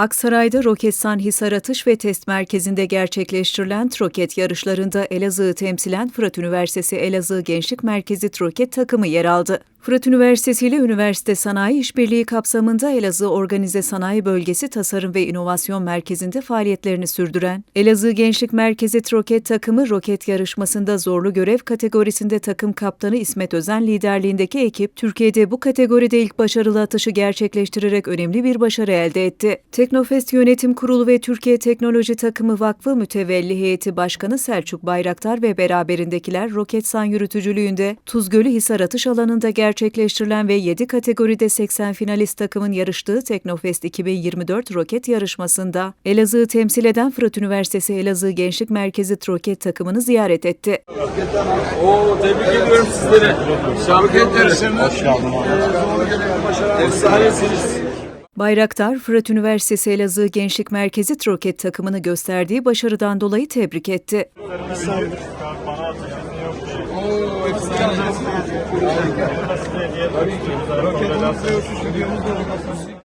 Aksaray'da Roketsan Hisar Atış ve Test Merkezi'nde gerçekleştirilen troket yarışlarında Elazığ'ı temsilen Fırat Üniversitesi Elazığ Gençlik Merkezi troket takımı yer aldı. Fırat Üniversitesi ile Üniversite Sanayi İşbirliği kapsamında Elazığ Organize Sanayi Bölgesi Tasarım ve İnovasyon Merkezi'nde faaliyetlerini sürdüren Elazığ Gençlik Merkezi troket takımı roket yarışmasında zorlu görev kategorisinde takım kaptanı İsmet Özen liderliğindeki ekip Türkiye'de bu kategoride ilk başarılı atışı gerçekleştirerek önemli bir başarı elde etti. Teknofest Yönetim Kurulu ve Türkiye Teknoloji Takımı Vakfı Mütevelli Heyeti Başkanı Selçuk Bayraktar ve beraberindekiler Roketsan yürütücülüğünde Tuzgölü Hisar Atış alanında gerçekleştirilen ve 7 kategoride 80 finalist takımın yarıştığı Teknofest 2024 roket yarışmasında Elazığ'ı temsil eden Fırat Üniversitesi Elazığ Gençlik Merkezi troket takımını ziyaret etti. Oo tebrik ediyorum sizleri. Şampiyonlarız. Efsanesiniz. Bayraktar, Fırat Üniversitesi Elazığ Gençlik Merkezi troket takımını gösterdiği başarıdan dolayı tebrik etti. Oo efsane.